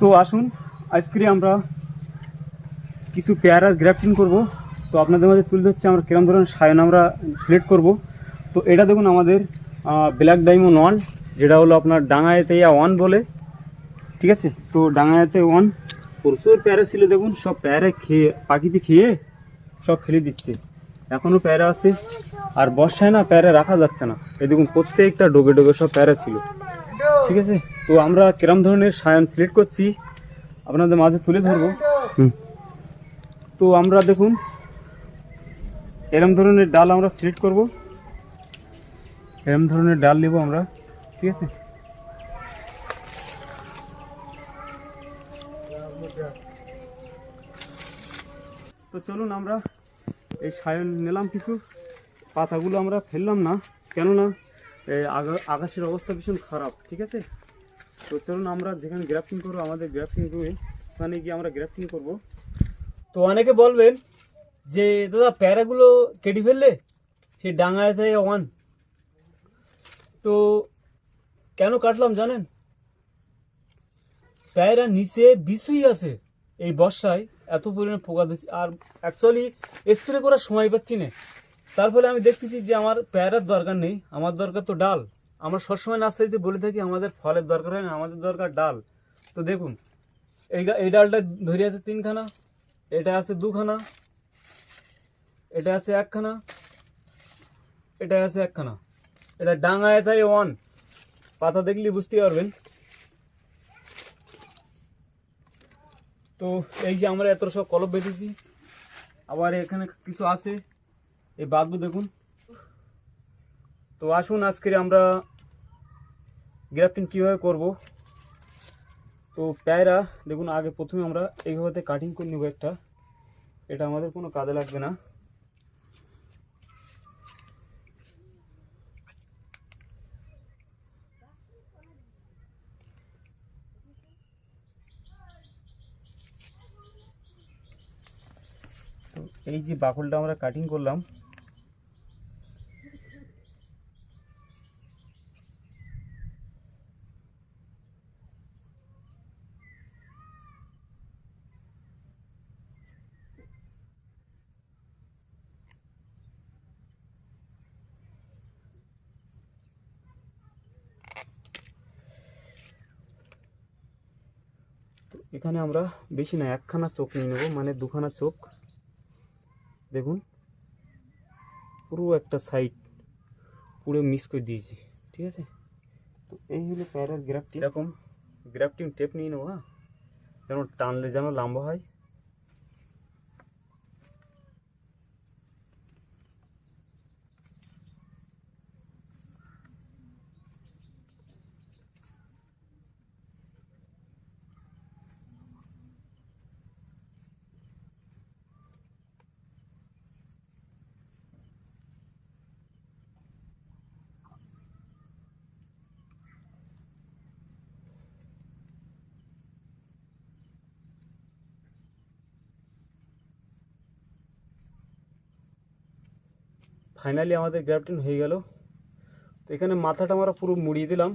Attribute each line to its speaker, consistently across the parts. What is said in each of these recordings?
Speaker 1: তো আসুন, আজকে আমরা কিছু পেয়ারা গ্রাফটিং করব। তো আপনাদের মাঝে তুলে ধরছি আমরা কিরম ধরনের সায়ন আমরা সিলেক্ট করব। তো এটা দেখুন আমাদের ব্ল্যাক ডায়মন্ড ওয়ান যেটা হলো আপনার ডাঙায়েতে ওয়ান বলে। ঠিক আছে? তো ডাঙায়াতে ওয়ান প্রচুর প্যারা ছিল দেখুন, সব প্যারা খেয়ে, পাখিতে খেয়ে সব ফেলে দিচ্ছে। এখনও প্যারা আছে, আর বর্ষায় না প্যারা রাখা যাচ্ছে না। এই দেখুন, প্রত্যেকটা ডোবে ডোবে সব প্যারা ছিল। ঠিক আছে? তো আমরা কিরম ধরনের সায়ন সিলেক্ট করছি আপনাদের মাঝে তুলে ধরবো। তো আমরা দেখুন এরম ধরনের ডাল আমরা সিলেক্ট করব। এরম ধরনের ডাল নেব আমরা ঠিক আছে? তো চলুন আমরা এই সায়ন নিলাম কিছু। পাতাগুলো আমরা ফেললাম না কেননা আকাশের অবস্থা ভীষণ খারাপ, ঠিক আছে? তো চলুন আমরা যেখানে গ্রাফটিং করব, আমাদের গ্রাফটিং রুমে ওখানে গিয়ে আমরা গ্রাফটিং করব। তো অনেকে বলবেন যে, দাদা, প্যারাগুলো কেটে ফেললে? সে ডাঙায় থেকে ওয়ান তো কেন কাটলাম জানেন? প্যারা নিচে বিষই আছে এই বর্ষায়, এত পরিমাণে পোকা ধরছে। আর অ্যাকচুয়ালি স্প্রে করার সময় পাচ্ছি না। তার ফলে আমি দেখতেছি যে আমার প্যারার দরকার নেই, আমার দরকার তো ডাল। আমরা সবসময় নার্সারিতে বলে থাকি, আমাদের ফলের দরকার হয় না, আমাদের দরকার ডাল। তো দেখুন, এই এই ডালটা ধরে আছে তিনখানা, এটা আছে দুখানা, এটা আছে একখানা, এটা আছে একখানা। এটা ডাঙায় তাই ওয়ান। পাতা দেখলে বুঝতে পারবেন। তো এই যে আমরা এত সব কলপ বেঁধেছি, আবার এখানে কিছু আছে। এই বাদবু দেখুন। তো আসুন, আজকে আমরা গ্রাফটিং কীভাবে করব? তো প্যায়রা দেখুন, আগে প্রথমে আমরা এইভাবে কাটিং করে নেব একটা। এটা আমাদের কোনো কাজে লাগবে না। এই যে বাকলটা আমরা কাটিং করলাম এখানে আমরা বেশি না, একখানা চোখ নিয়ে নেব মানে দুখানা চোখ। দেখুন, পুরো একটা সাইড পুরো মিস করে দিয়েছি, ঠিক আছে? তো এই হলো প্যারার গ্রাফটি এরকম গ্রাফটিং টেপ নিয়ে নেব হ্যাঁ? যেন টানলে যেন লম্বা হয় ফাইনালি আমাদের গ্রাফটিং হয়ে গেল। তো এখানে মাথাটা আমরা পুরো মুড়িয়ে দিলাম।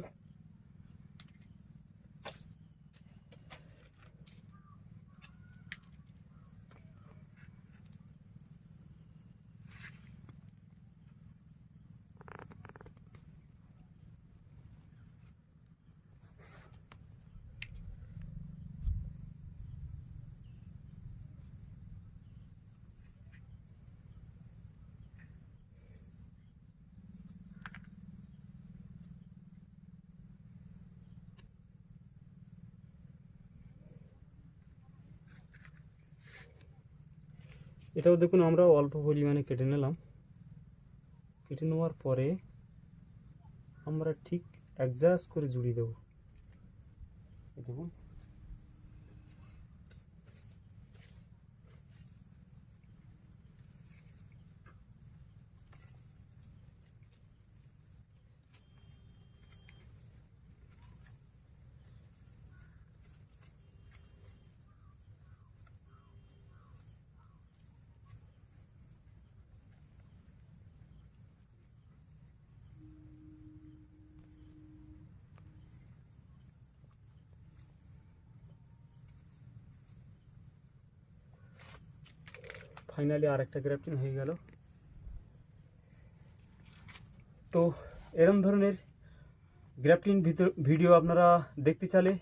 Speaker 1: এটাও দেখুন আমরা অল্প পরিমাণে কেটে নিলাম। কেটে নেওয়ার পরে আমরা ঠিক অ্যাডজাস্ট করে জুড়িয়ে দেবো। দেখুন। ফাইনালি আর একটা গ্রাফটিং হয়ে গেল। তো এরম ধরনের গ্রাফটিং ভিডিও আপনারা দেখতে চাইলে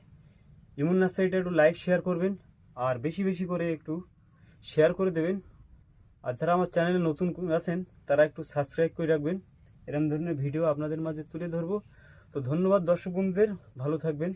Speaker 1: ইমন নার্সারিটা একটু লাইক শেয়ার করবেন আর বেশি বেশি করে একটু শেয়ার করে দেবেন। আর যারা আমার চ্যানেলে নতুন আছেন, তারা একটু সাবস্ক্রাইব করে রাখবেন। এরম ধরনের ভিডিও আপনাদের মাঝে তুলে ধরবো। তো ধন্যবাদ দর্শক বন্ধুদের, ভালো থাকবেন।